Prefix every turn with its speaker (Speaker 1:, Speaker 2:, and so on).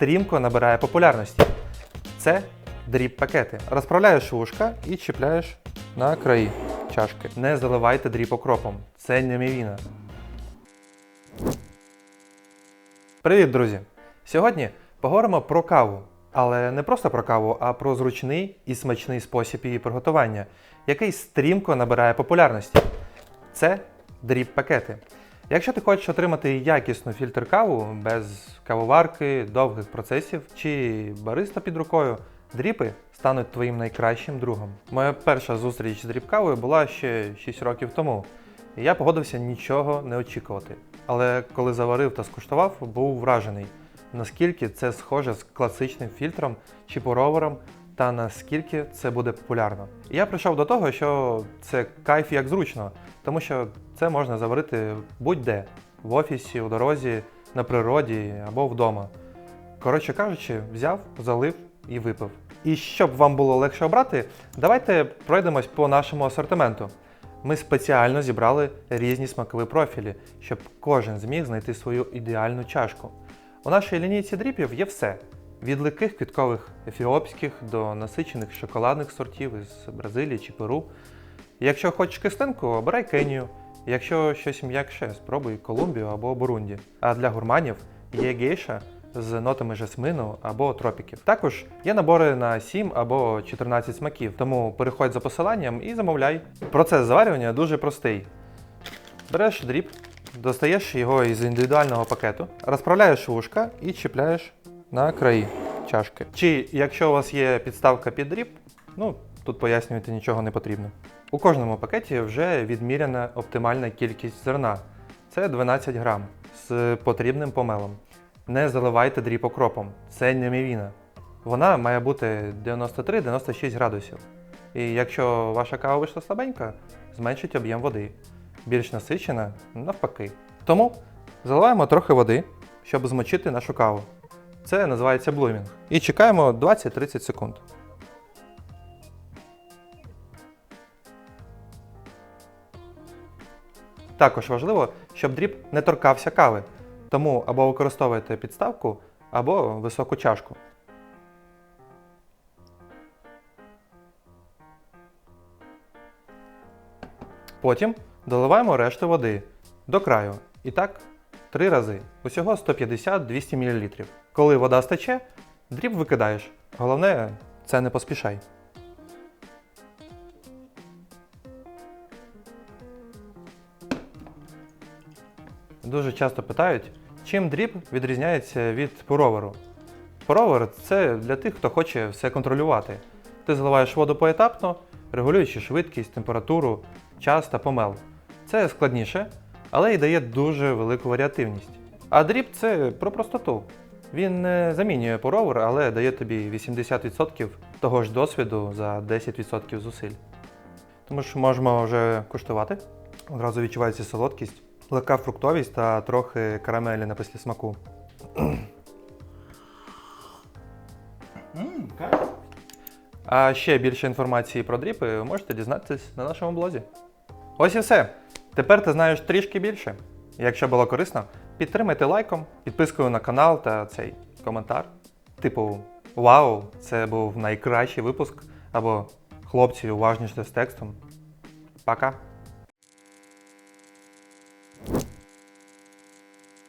Speaker 1: стрімко набирає популярності. Це дріп-пакети. Розправляєш вушка і чіпляєш на краї чашки. Не заливайте дріп окропом. Це не мівіна. Привіт, друзі! Сьогодні поговоримо про каву. Але не просто про каву, а про зручний і смачний спосіб її приготування, який стрімко набирає популярності. Це дріп-пакети. Якщо ти хочеш отримати якісну фільтр каву без кавоварки, довгих процесів чи бариста під рукою, дріпи стануть твоїм найкращим другом. Моя перша зустріч з дріп-кавою була ще 6 років тому, і я погодився нічого не очікувати. Але коли заварив та скуштував, був вражений, наскільки це схоже з класичним фільтром чи поровером, та наскільки це буде популярно. Я прийшов до того, що це кайф як зручно, тому що це можна заварити будь-де в офісі, у дорозі, на природі або вдома. Коротше кажучи, взяв, залив і випив. І щоб вам було легше обрати, давайте пройдемось по нашому асортименту. Ми спеціально зібрали різні смакові профілі, щоб кожен зміг знайти свою ідеальну чашку. У нашій лінійці дріпів є все: від легких квіткових ефіопських до насичених шоколадних сортів із Бразилії чи Перу. Якщо хочеш кислинку, обирай Кенію. Якщо щось м'якше, спробуй Колумбію або Бурунді. А для гурманів є гейша з нотами жасмину або тропіків. Також є набори на 7 або 14 смаків, тому переходь за посиланням і замовляй. Процес заварювання дуже простий. Береш дріб, достаєш його із індивідуального пакету, розправляєш вушка і чіпляєш на краї чашки. Чи якщо у вас є підставка під дріб, ну тут пояснювати нічого не потрібно. У кожному пакеті вже відміряна оптимальна кількість зерна. Це 12 грам з потрібним помелом. Не заливайте дріб окропом, це не мівіна. Вона має бути 93-96 градусів. І якщо ваша кава вийшла слабенька, зменшить об'єм води. Більш насичена навпаки. Тому заливаємо трохи води, щоб змочити нашу каву. Це називається блумінг. І чекаємо 20-30 секунд. Також важливо, щоб дріб не торкався кави. Тому або використовуйте підставку, або високу чашку. Потім доливаємо решту води до краю. І так три рази. Усього 150-200 мл. Коли вода стече, дріб викидаєш. Головне, це не поспішай. Дуже часто питають, чим дріб відрізняється від пуроверу. Пуровер це для тих, хто хоче все контролювати. Ти заливаєш воду поетапно, регулюючи швидкість, температуру, час та помел. Це складніше, але й дає дуже велику варіативність. А дріб це про простоту. Він не замінює пуровер, але дає тобі 80% того ж досвіду за 10% зусиль. Тому що можемо вже куштувати. Одразу відчувається солодкість, легка фруктовість та трохи карамелі на післясмаку.
Speaker 2: Ммм, кайф.
Speaker 1: А ще більше інформації про дріпи ви можете дізнатися на нашому блозі. Ось і все. Тепер ти знаєш трішки більше. Якщо було корисно, підтримайте лайком, підпискою на канал та цей коментар. Типу, вау, це був найкращий випуск, або хлопці уважніше з текстом. Пока!